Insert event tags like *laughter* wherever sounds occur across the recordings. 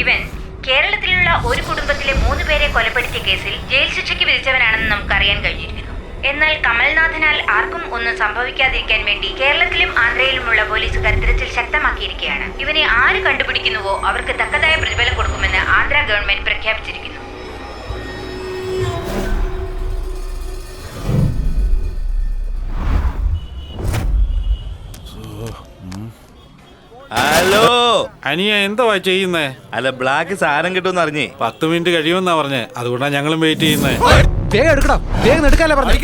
ഇവൻ കേരളത്തിലുള്ള ഒരു കുടുംബത്തിലെ മൂന്ന് പേരെ കൊലപ്പെടുത്തിയ കേസിൽ ജയിൽ ശിക്ഷയ്ക്ക് വിധിച്ചവനാണെന്ന് നമുക്കറിയാൻ കഴിഞ്ഞിരിക്കുന്നു. എന്നാൽ കമൽനാഥനാൽ ആർക്കും ഒന്നും സംഭവിക്കാതിരിക്കാൻ വേണ്ടി കേരളത്തിലും ആന്ധ്രയിലുമുള്ള പോലീസുകാർ തിരച്ചിൽ ശക്തമാക്കിയിരിക്കുകയാണ്. ഇവനെ ആര് കണ്ടുപിടിക്കുന്നുവോ അവർക്ക് തക്കതായ പ്രതിഫലം കൊടുക്കുമെന്ന് ആന്ധ്ര ഗവൺമെന്റ് പ്രഖ്യാപിച്ചിരിക്കുന്നു. ഹലോ അനിയ എന്താ ചെയ്യുന്നേ അല്ല ബ്ലാക്ക് സാധനം കിട്ടുമെന്ന് അറിഞ്ഞേ പത്ത് മിനിറ്റ് കഴിയുമെന്നാ പറഞ്ഞേ അതുകൊണ്ടാ ഞങ്ങളും വെയിറ്റ് ചെയ്യുന്നേ വേഗം എടുക്കണം വേഗം എടുക്കാല്ലേ പറഞ്ഞു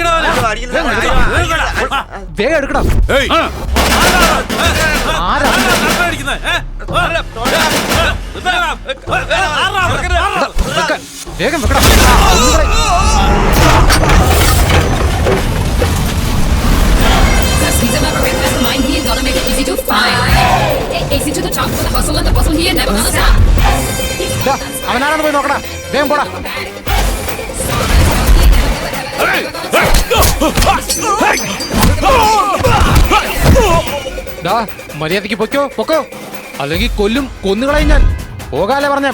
വേഗം എടുക്കണം ആരാ. വേഗം വെക്കണം he's a maverick ain't gonna make it easy to find. Easy to the top for the hustle and the bustle, he ain't never gonna stop. അവനാണെന്ന് പോയി നോക്കടാ. വേഗം പോടാ. ദാ മര്യാദയ്ക്ക് പൊക്കോ പൊക്കോ. അല്ലെങ്കിൽ കൊല്ലും കൊന്നുകളയും ഞാൻ. പോകാല്ലേ പറഞ്ഞ.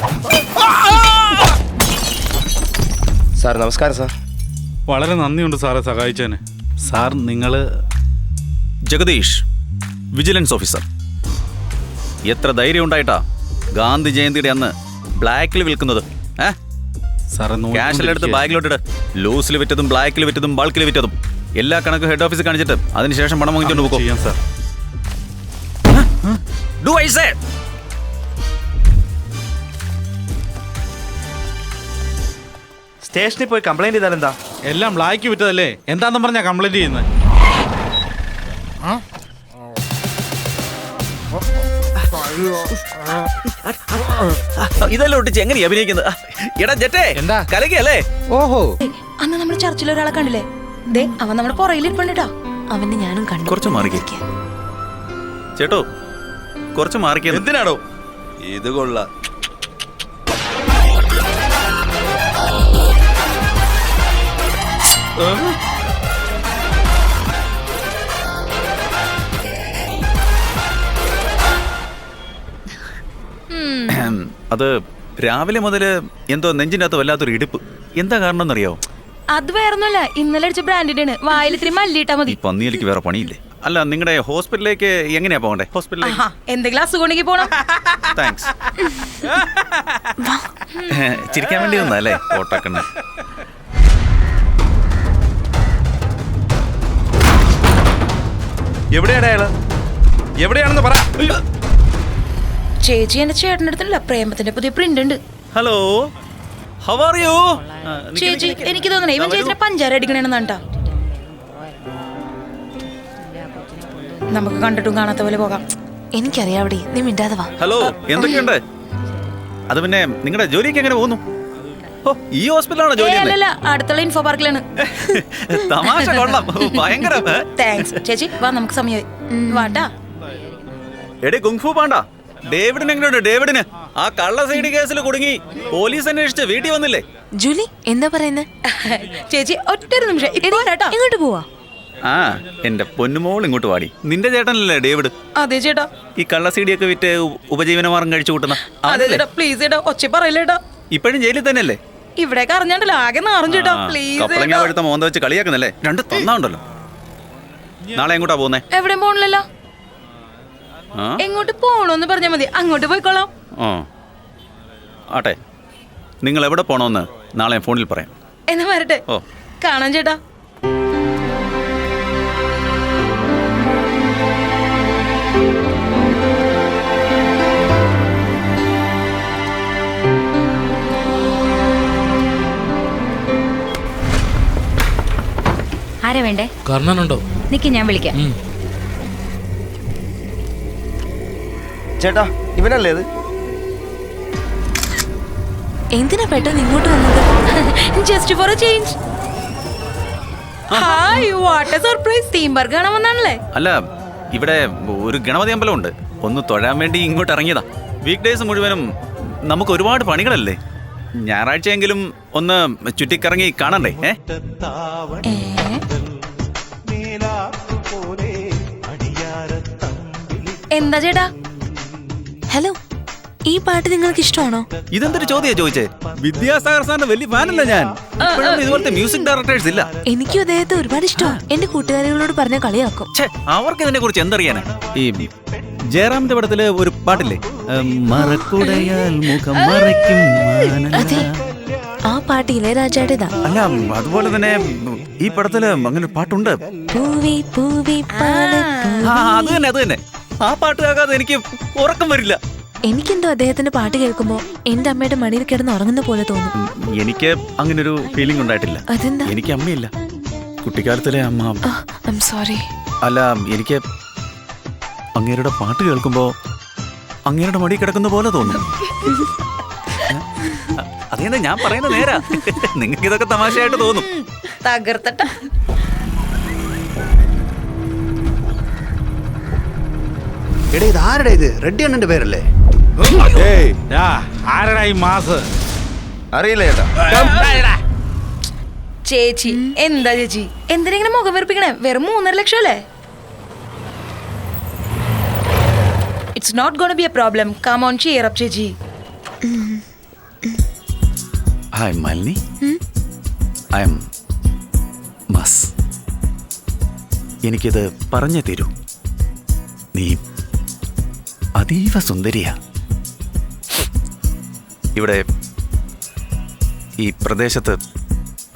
സാർ നമസ്കാരം സാർ. വളരെ നന്ദിയുണ്ട് സാറെ സഹായിച്ചതിന്. സാർ നിങ്ങൾ ജഗദീഷ്. Vigilance officer. എത്ര ധൈര്യം ഉണ്ടായിട്ടാ ഗാന്ധി ജയന്തിയുടെ അന്ന് ബ്ലാക്കിൽ വിൽക്കുന്നത് ഏ? സാറെ ക്യാഷെല്ലാം എടുത്ത് ബാഗിലോട്ടിട് ലൂസിൽ വിറ്റതും ബ്ലാക്കിൽ വിറ്റതും ബൾക്കിൽ വിറ്റതും. എല്ലാ കണക്കും ഹെഡ് ഓഫീസിൽ കാണിച്ചിട്ട് അതിനുശേഷം പണം വാങ്ങിച്ചോണ്ട് പോകും ചെയ്യാം സാർ. Do I say. സ്റ്റേഷനിൽ പോയി കംപ്ലൈന്റ് ചെയ്താൽ എന്താ എല്ലാം ബ്ലാക്ക് വിറ്റതല്ലേ? എന്താന്ന് പറഞ്ഞാ കംപ്ലൈന്റ് ചെയ്യുന്നത്? ഇതെല്ലാം ഒട്ടിച്ച് എങ്ങനെയാ അഭിനയിക്കുന്നത്? എടാ ജെറ്റേ എന്താ? കലകിയല്ലേ? ഓഹോ. അന്ന് നമ്മൾ ചർച്ചിൽ ഒരാളെ കണ്ടില്ലേ? ദേ അവൻ നമ്മുടെ പുറയിൽ ഇരിപ്പുണ്ടോ അവനെ ഞാനും കണ്ടു. കുറച്ച് മാറിക്കേ. ചേട്ടോ കുറച്ച് മാറിക്കേ. എന്തിനാടോ? ഇത് കൊള്ളാം. അത് രാവിലെ മുതൽ എന്തോ നെഞ്ചിനകത്ത് വല്ലാത്തൊരു ഇടുപ്പ്. എന്താ കാരണം അറിയോ അത് വേറൊന്നുമല്ല. ഇന്നലെ അടിച്ച ബ്രാൻഡിന്റെ ആണ് വായിൽ ഇത്തിരി മല്ലിട്ടാ ഈ മതി പന്നിയിലേക്ക് വേറെ പണിയില്ലേ? അല്ല നിങ്ങളുടെ ഹോസ്പിറ്റലിലേക്ക് എങ്ങനെയാ പോകണ്ടേ? ഹോസ്പിറ്റലിലേക്ക്? ആഹാ എന്തെങ്കിലും അസുഖം ഉണ്ടെങ്കിൽ പോണം താങ്ക്സ് *laughs* ചിരിക്കാൻ വേണ്ടി വന്നല്ലേ ഓട്ടക്കണ്ണ എവിടെയാണ് അയാൾ? എവിടെയാണെന്ന് പറ. ചേച്ചി എന്റെ ചേട്ടന്റെ അടുത്തല്ല പ്രേമത്തിന്റെ പുതിയ പ്രിന്റ് ഉണ്ട് ഹലോ ഹൗ ആർ യു ചേച്ചി എനിക്ക് തോന്നണേ ഇവൻ ചേച്ചിനെ പഞ്ചാര അടിക്കണേന്നാണ്ടാ നമുക്ക് കണ്ടിട്ടും കാണാത്ത പോലെ പോകാം. എനിക്കറിയാം അവിടെ നീ മിണ്ടാതെ വാ. ഹലോ എന്തൊക്കെയുണ്ട്? അത് പിന്നെ നിങ്ങളുടെ ജോലിക്ക് എങ്ങനെ പോകുന്നു? ഓ ഈ ഹോസ്പിറ്റലാണോ ജോലി ഏയ് ചെയ്യുന്നെ? അല്ലല്ല അടുത്തുള്ള ഇൻഫോ പാർക്കിലാണ്. *laughs* തമാശ കൊള്ളാം. ഭയങ്കര? *laughs* താങ്ക്സ് ചേച്ചി വാ നമുക്ക് സമയമായി വാട്ടാ. എടേ കുങ്ഫു പാണ്ട? ഡേവിഡിന് എങ്ങനെയുണ്ട്? ഡേവിഡിന്? ആ കള്ള സൈഡ് കേസിൽ കുടുങ്ങി. പോലീസ് അന്വേഷിച്ച് വീട്ടിൽ വന്നില്ലേ? ജൂലി എന്താ പറയുന്നത് ചേച്ചി ഒറ്റ നിമിഷം. ഇങ്ങോട്ട് പോവാ? ആ എന്റെ പൊന്നുമോൾ ഇങ്ങോട്ട് വാടി. നിന്റെ ചേട്ടനല്ലേ ഡേവിഡ്? അതെ ചേട്ടാ. ഈ കള്ള സീഡിയൊക്കെ വിറ്റ് ഉപജീവനമാർഗം കഴിച്ചു കൂട്ടുന്ന അതെ ചേട്ടാ. പ്ലീസ് ചേട്ടാ ഒച്ച പറയില്ലേട്ടാ ഇപ്പോഴും ജയിലിൽ തന്നെയല്ലേ? ഇവിടേക്ക് അറിഞ്ഞാണ്ടല്ലോ ആകെ നാറും ചേട്ടാ. പ്ലീസ് മോന്ത വെച്ച് കളിയാക്കുന്നല്ലേ? രണ്ട് തന്നാണ്ടല്ലോ നാളെ എങ്ങോട്ടാ പോകുന്നേ? എവിടെയും പോണില്ലല്ലോ എങ്ങോട്ട് പോണോന്ന് പറഞ്ഞാ മതി. അങ്ങോട്ട് പോയിക്കോളാം. ആ. ആട്ടെ നിങ്ങൾ എവിടെ പോണോന്ന് നാളെ ഞാൻ ഫോണിൽ പറയാം. എന്നാ വരട്ടെ. ഓ. കാണാൻ ചേട്ടാ. ആരാ വേണ്ടേ? കർണനുണ്ടോ? നിക്ക് ഞാൻ വിളിക്കാം. ചേട്ടാ ഇവനല്ലേ ഇത്? എന്തിനാ പെട്ടെന്ന് ഇങ്ങോട്ട് വന്നത്? Just for a change hi what a surprise theme ബർഗ് കാണാൻ വന്നാണല്ലേ? അല്ല ഇവിടെ ഒരു ഗണപതി അമ്പലമുണ്ട് ഒന്ന് തൊഴാൻ വേണ്ടി ഇങ്ങോട്ട് ഇറങ്ങിയതാ. വീക്ക് ഡേയ്സ് മുഴുവനും നമുക്ക് ഒരുപാട് പണികളല്ലേ? ഞായറാഴ്ചയെങ്കിലും ഒന്ന് ചുറ്റിക്കറങ്ങി കാണണ്ടേ ഏ? എന്താ ചേട്ടാ? ഹലോ ഈ പാട്ട് നിങ്ങൾക്ക് ഇഷ്ടമാണോ ഇതെന്തൊരു ചോദ്യം ചോദിച്ചേ? വിദ്യാസാഗർ സാറിന്റെ വലിയ ഫാനല്ല ഞാൻ. ഇതുപോലത്തെ മ്യൂസിക് ഡയറക്ടേഴ്സ് ഇല്ല. എനിക്ക് അദ്ദേഹത്തെ ഒരുപാട് ഇഷ്ടമാണ്. എന്റെ കൂട്ടുകാരികളോട് പറഞ്ഞ കളിയാക്കും. ഛേ അവർക്ക് ഇതിനെ കുറിച്ച് എന്തറിയാനാ? ഈ ജയറാമിന്റെ പടത്തിൽ ഒരു പാട്ടില്ലേ? ഉം, മറക്കുടയാൽ മുഖം മറയ്ക്കും മാനല. അതെ ആ പാട്ട് ഇളയരാജയുടേതാ. അല്ല അതുപോലെ തന്നെ ഈ പടത്തിൽ അങ്ങനെ ഒരു പാട്ടുണ്ട്. പൂവി പൂവി പാലപ്പൂ. ആ അത് തന്നെ അത് തന്നെ. ആ പാട്ട് കേൾക്കാതെ എനിക്ക് ഉറക്കം വരില്ല. എനിക്കെന്തോ അദ്ദേഹത്തിന്റെ പാട്ട് കേൾക്കുമ്പോ എന്റെ അമ്മയുടെ മടിയിൽ കിടന്ന് ഉറങ്ങുന്ന പോലെ തോന്നും. എനിക്ക് അങ്ങനെ ഒരു ഫീലിംഗ് ഉണ്ടായിട്ടില്ല. അതെന്താ? എനിക്ക് അമ്മയില്ല. കുട്ടിക്കാലത്തിലെ അമ്മ. ഐം സോറി അല്ല എനിക്ക് അങ്ങേരുടെ പാട്ട് കേൾക്കുമ്പോ അങ്ങേരുടെ മടി കിടക്കുന്ന പോലെ തോന്നും. അതെന്താ ഞാൻ പറയുന്നത് നേരാ? *laughs* നിങ്ങൾക്ക് ഇതൊക്കെ തമാശയായിട്ട് തോന്നും. തകർത്തട്ട. എടേ ഇത് ആരുടെ ഇത്? റെഡ്ഡി അണ്ണന്റെ പേരല്ലേ? ഏയ്. ആരെടാ ഈ മാസ്? അറിയില്ല ചേട്ടാ. ചേച്ചി എന്താ ചേച്ചി? എന്തിനെങ്കിലും മുഖം വെറുപ്പിക്കണേ? വെറും മൂന്നര ലക്ഷം അല്ലേ it's not gonna be a problem come on cheer up ചേച്ചി ഹായ് മാലിനി ഐ എം മസ് എനിക്കിത് പറഞ്ഞു തരൂ. നീ അതീവ സുന്ദരിയാ ഇവിടെ ഈ പ്രദേശത്ത്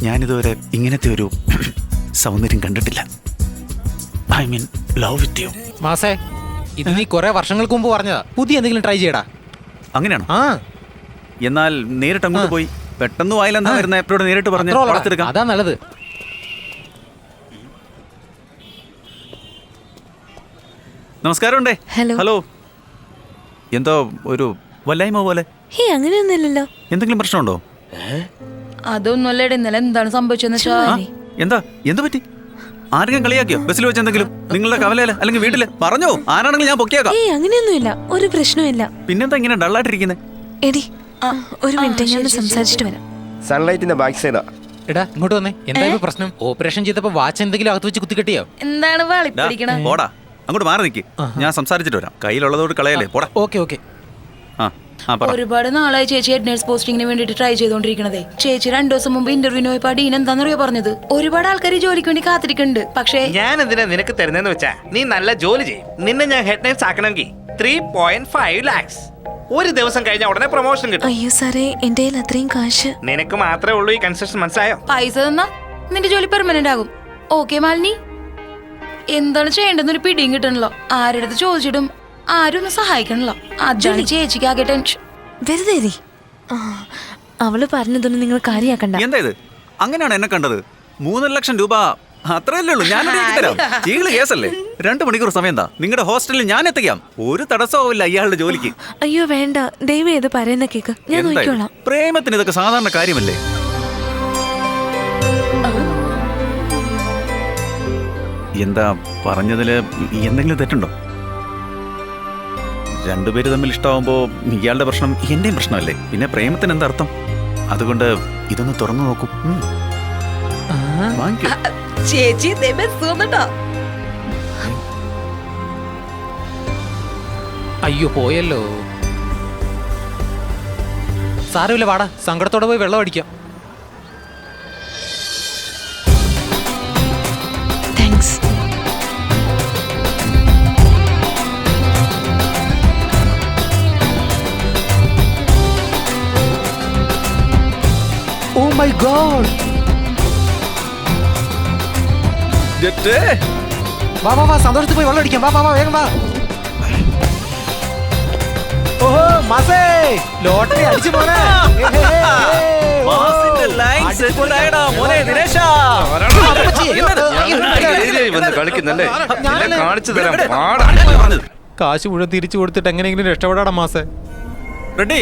ഞാനിതുവരെ ഇങ്ങനത്തെ ഒരു *clears throat* സൗന്ദര്യം കണ്ടിട്ടില്ല. I mean love with you. മാസേ ഇത് നീ കുറെ വർഷങ്ങൾക്ക് മുമ്പ് പറഞ്ഞതാ. പുതിയ എന്തെങ്കിലും ട്രൈ ചെയ്യടാ. അങ്ങനെയാണോ? ആ. എന്നാൽ നേരിട്ട് അങ്ങോട്ട് പോയി. പെട്ടെന്ന് വായിലെന്താ വരുന്ന? എപ്പോഴും നേരിട്ട് പറഞ്ഞു. വളർത്തെടുക്കാം അതാ നല്ലത്. നമസ്കാരം ഉണ്ടേ ഹലോ. ഹലോ എന്തോ ഒരു വല്ലായ്മ പോലെ. ഹേ അങ്ങനെയൊന്നുമില്ലല്ലോ. എന്തെങ്കിലും പ്രശ്നമുണ്ടോ? അതൊന്നുമല്ല ഇന്നലെ എന്താണ് സംഭവിച്ചെന്ന് ആ, എന്താ? എന്ത് പറ്റി? ആരെങ്കിലും കളിയാക്കിയോ? ബസ്സിൽ വെച്ച് എന്തെങ്കിലും? നിങ്ങളുടെ കവലയിൽ അല്ലെങ്കിൽ വീട്ടിൽ? പറഞ്ഞോ ആരാണെങ്കിലും ഞാൻ പൊക്കിയാക്കാം. ഏയ് അങ്ങനെയൊന്നുമില്ല. ഒരു പ്രശ്നവുമില്ല. പിന്നെന്താ ഇങ്ങനെ ഡള്ളായിട്ടിരിക്കുന്നത് എടി ഒരു മിനിറ്റ് ഞാൻ സംസാരിച്ചിട്ട് വരാം. സൺലൈറ്റിന്റെ ബാക്ക് സൈഡാ. എടാ ഇങ്ങോട്ട് വന്നേ. എന്താ പ്രശ്നം? ഓപ്പറേഷൻ ചെയ്തപ്പോ വാച്ച് എന്തെങ്കിലും അകത്ത് വെച്ച് കുത്തി കെട്ടിയോ എന്താണ് വാളിപ്പിടിക്കണം പോടാ. അങ്ങോട്ട് മാറി നിൽക്ക് ഞാൻ സംസാരിച്ചിട്ട് വരാം. കയ്യിലുള്ളതോട് കളയല്ലേ പോടാ. Okay okay. ആ ആ പറ. ഒരുപാട് നാളായി ചേച്ചി ഹെഡ് നേഴ്സ് പോസ്റ്റിങ്ങിന് വേണ്ടിട്ട് ട്രൈ ചെയ്തോണ്ടിരിക്കണത്. ചേച്ചി രണ്ടു ദിവസം മുമ്പ് ഇന്റർവ്യൂവിന് പോയപ്പോ ഡീൻ എന്താണെന്നറിയോ പറഞ്ഞത്? ഒരുപാട് ആൾക്കാർ ജോലിക്ക് വേണ്ടി കാത്തിരിക്കുന്നുണ്ട്. പക്ഷേ ഞാൻ എന്തിനാ നിനക്ക് തരുന്നതെന്ന് വെച്ചാ നീ നല്ല ജോലി ചെയ്യും. നിന്നെ ഞാൻ ഹെഡ് നേഴ്സ് ആക്കണമെങ്കിൽ ത്രീ പോയിന്റ് ഫൈവ് ലാക്സ് ഒരു ദിവസം കഴിഞ്ഞ ഉടനെ പ്രൊമോഷൻ കിട്ടും. അയ്യോ സാറേ എന്റെ കയ്യിൽ അത്രയും കാശ്. നിനക്ക് മാത്രമേ ഉള്ളൂ ഈ കൺസെഷൻ മനസ്സിലായോ? പൈസ തന്നാ നിന്റെ ജോലി പെർമനന്റ് ആകും. ഓക്കെ മാലിനി. എന്താണ് ചെയ്യേണ്ടെന്നൊരു പിടിയും കിട്ടണല്ലോ. ആരുടെ ചോദിച്ചിടും ചോദിച്ചിട്ടും ആരും ഒന്ന് സഹായിക്കണല്ലോ. അതാണ് ചേച്ചിക്ക് ആകെ ടെൻഷൻ വെറുതെ ഇരി. ആ, അവൾ പറഞ്ഞതൊന്നും നിങ്ങൾ കാര്യാക്കണ്ട എന്താ ഇത്? അങ്ങനെയാണ് എന്നെ കണ്ടത്? മൂന്നര ലക്ഷം രൂപ അത്രയല്ലേ ഉള്ളൂ. ഞാൻ റെഡിയാക്കി തരാം. *laughs* ചീകൾ കേസല്ലേ? രണ്ട് മണിക്കൂർ സമയം എന്താ? നിങ്ങളുടെ ഹോസ്റ്റലിൽ ഞാൻ എത്തിക്കാം. ഒരു തടസ്സവും ഇല്ല ഇയാളുടെ ജോലിക്ക്. അയ്യോ വേണ്ട. ദൈവം ഇത് പറയുന്ന കേക്ക്. ഞാൻ എന്താ ഇത്? നോക്കിക്കോളാം. പ്രേമത്തിന് ഇതൊക്കെ സാധാരണ കാര്യമല്ലേ? എന്താ പറഞ്ഞതിൽ എന്തെങ്കിലും തെറ്റുണ്ടോ? രണ്ടുപേര് തമ്മിൽ ഇഷ്ടമാകുമ്പോൾ ഇയാളുടെ പ്രശ്നം എന്റെയും പ്രശ്നമല്ലേ? പിന്നെ പ്രേമത്തിന് എന്താ അർത്ഥം? അതുകൊണ്ട് ഇതൊന്ന് തുറന്നു നോക്കും. ചേച്ചി അയ്യോ പോയല്ലോ. സാരമില്ല വാടാ. സങ്കടത്തോടെ പോയി വെള്ളം അടിക്കാം. മൈ ഗോഡ് ജെറ്റേ, വാ വാ വാ സന്തോഷത്തിൽ പോയി വെള്ളം അടിക്കാം. വാ വാ വാ വേഗം വാ. ഓഹോ മാസേ ലോട്ടറി അടിച്ചു *laughs* പോണേ? കാശ് മുഴുവൻ തിരിച്ചു കൊടുത്തിട്ട് എങ്ങനെയെങ്കിലും രക്ഷപ്പെടാടാ മാസേ. റെഡ്ഡി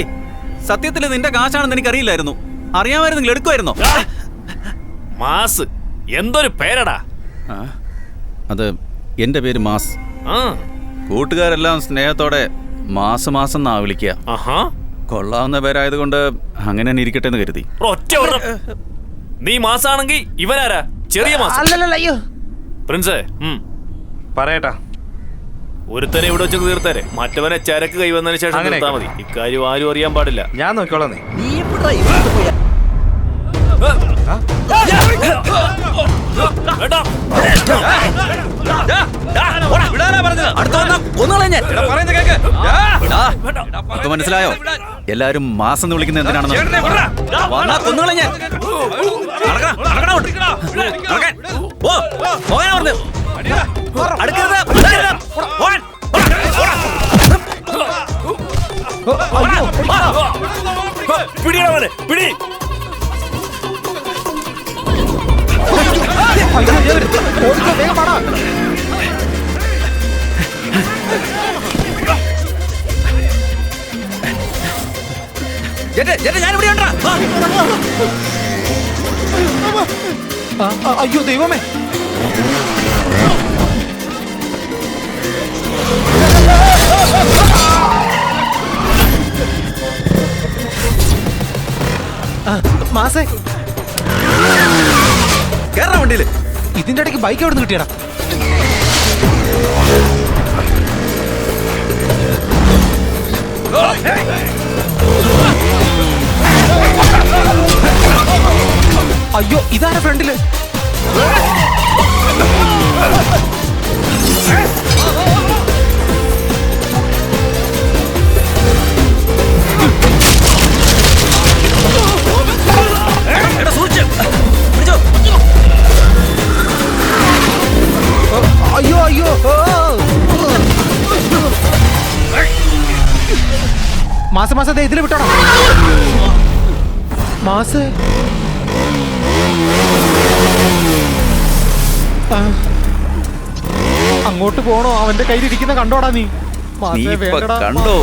സത്യത്തിൽ നിന്റെ കാശാണെന്ന് എനിക്ക് അറിയില്ലായിരുന്നു അറിയാമായിരുന്നെങ്കിൽ എടുക്കുമായിരുന്നോ? മാസ് എന്തൊരു പേരടാ? അത് എന്റെ പേര് മാസ്. ആ. കൂട്ടുകാരെല്ലാം സ്നേഹത്തോടെ മാസ് മാസം എന്നാ വിളിക്കുക കൊള്ളാവുന്ന പേരായതുകൊണ്ട് അങ്ങനെ തന്നെ ഇരിക്കട്ടെ എന്ന് കരുതി. ഒറ്റ നീ മാസാണെങ്കിൽ ഇവനാരാ ചെറിയ മാസം. അല്ലല്ല അയ്യോ. പ്രിൻസ് പറയട്ടാ. ഒരുത്തനെ ഇവിടെ വെച്ച് തീർത്തേരെ. മറ്റവനെ ചരക്ക് കൈവന്നതിന് ശേഷം മതി. ഇക്കാര്യം ആരും അറിയാൻ പാടില്ല. ഞാൻ നോക്കിക്കോളാം നീ. മനസ്സിലായോ? എല്ലാരും മാസം എന്ന് വിളിക്കുന്നത് എന്തിനാണെന്ന്? വന്നാ കൊന്നുകളെ ഞാൻ. അടുക്കരുത്. പിടിയടാ പിടി. അയ്യോ ദൈവമേ മാസേ. കേറാ വണ്ടിയിൽ. ഇതിന്റെ ഇടയ്ക്ക് ബൈക്ക് എവിടെ നിന്ന് കിട്ടിയടാ? അയ്യോ ഇതാരാ ഫ്രണ്ടിൽ? അയ്യോ മാസം. മാസ ഇതിൽ വിട്ടോടാ. മാസ്. അങ്ങോട്ട് പോണോ? അവന്റെ കയ്യിലിരിക്കുന്ന കണ്ടോടാ നീ. മാസേ വേണ്ടടാ. കണ്ടോ?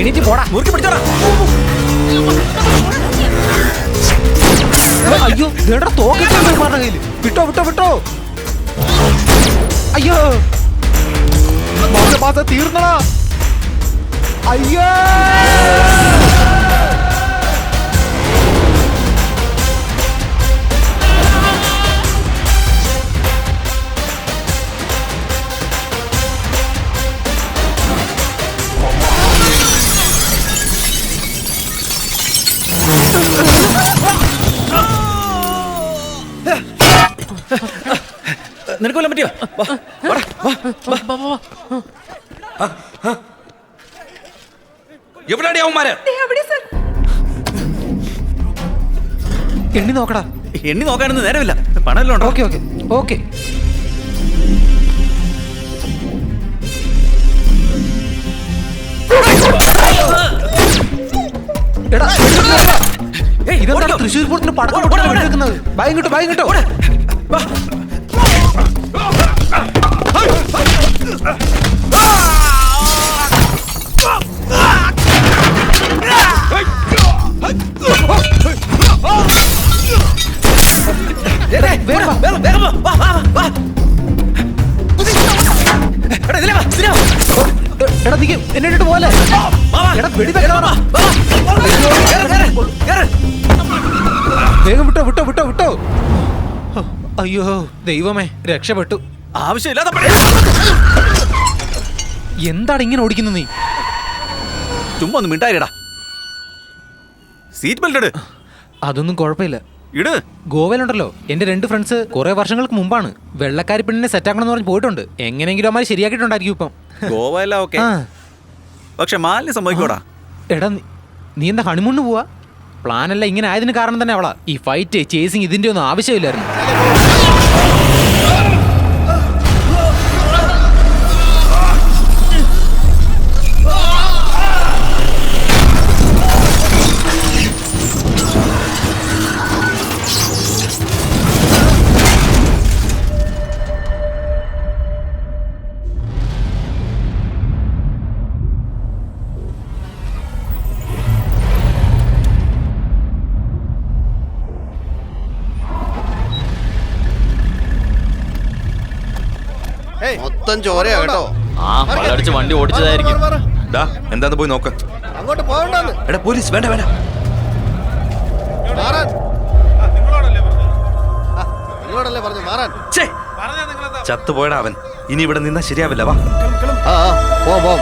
എണീറ്റ് പോടാ മുറുക്കി പിടിച്ചോടാ. അയ്യോ വേണ്ട തോക്കിട്ടുണ്ട് മാറുടെ കയ്യിൽ വിട്ടോ വിട്ടോ വിട്ടോ. അയ്യോ. തീർന്നടാ. അയ്യോ. നിനക്ക് വല്ലതും പറ്റിയോ? വാ, വാടാ, വാ. എവിടെയാടി അവന്മാര്? എണ്ണി നോക്കടാ. എണ്ണി നോക്കാനൊന്നും നേരമില്ല. പണമല്ലോ ഉണ്ടോ? Okay okay okay. എടാ ഏയ്, ഇതെന്താ ഓടിക്കോ. തൃശ്ശൂർ പൂരത്തിന് പടക്കം ഓട്, ഓട്, പൊട്ടിക്കാൻ ഓട്. ഭയം കിട്ടോ ഭയം കിട്ടോ. വാ. എടാ നീ എന്നെ ഇട്ടിട്ട് പോലെ. എടാ വെടി. വേഗം വിട്ടോ വിട്ടോ വിട്ടോ വിട്ടോ അയ്യോ ദൈവമേ രക്ഷപ്പെട്ടു ആവശ്യമില്ലാത്ത പണി. എന്താണ് ഇങ്ങനെ ഓടിക്കുന്നത് നീ? ചുമ്മാ ഒന്ന് മിണ്ടായിരടാ. സീറ്റ് ബെൽറ്റ് ഇട്. അതൊന്നും കുഴപ്പമില്ല. ഇട്. ഗോവയിലുണ്ടല്ലോ. എന്റെ രണ്ട് ഫ്രണ്ട്സ് കുറെ വർഷങ്ങൾക്ക് മുമ്പാണ് വെള്ളക്കാരി പെണ്ണിനെ സെറ്റാക്കണം എന്ന് പറഞ്ഞ് പോയിട്ടുണ്ട്. എങ്ങനെയെങ്കിലും അമ്മ ശരിയാക്കിയിട്ടുണ്ടായിരിക്കും ഇപ്പം. ഓക്കെ. പക്ഷെ മാലിന്യം സംഭവിക്കോടാ. എടാ നീ- എന്താ ഹണിമൂണിന് പോവാ? പ്ലാനല്ല ഇങ്ങനെ ആയതിന് കാരണം തന്നെ അവളാ. ഈ ഫൈറ്റ് ചേസിങ് ഇതിന്റെ ഒന്നും ആവശ്യമില്ലായിരുന്നു. മൊത്തം ചോരയാ കേട്ടോ. ആ വെള്ളടിച്ച് വണ്ടി ഓടിച്ചതായിരിക്കും. ഡാ എന്താന്ന് പോയി നോക്ക്. അങ്ങോട്ട് പോകണ്ടെന്ന്. എടാ പോലീസ് വേണ്ട വേണ്ട. മാറാൻ. നിങ്ങളോടല്ലേ പറഞ്ഞു മാറാൻ ചത്തുപോയടാ അവൻ. ഇനി ഇവിടെ നിന്നാ ശരിയാവില്ല വാ. ആ ആ, പോവാം പോവാം.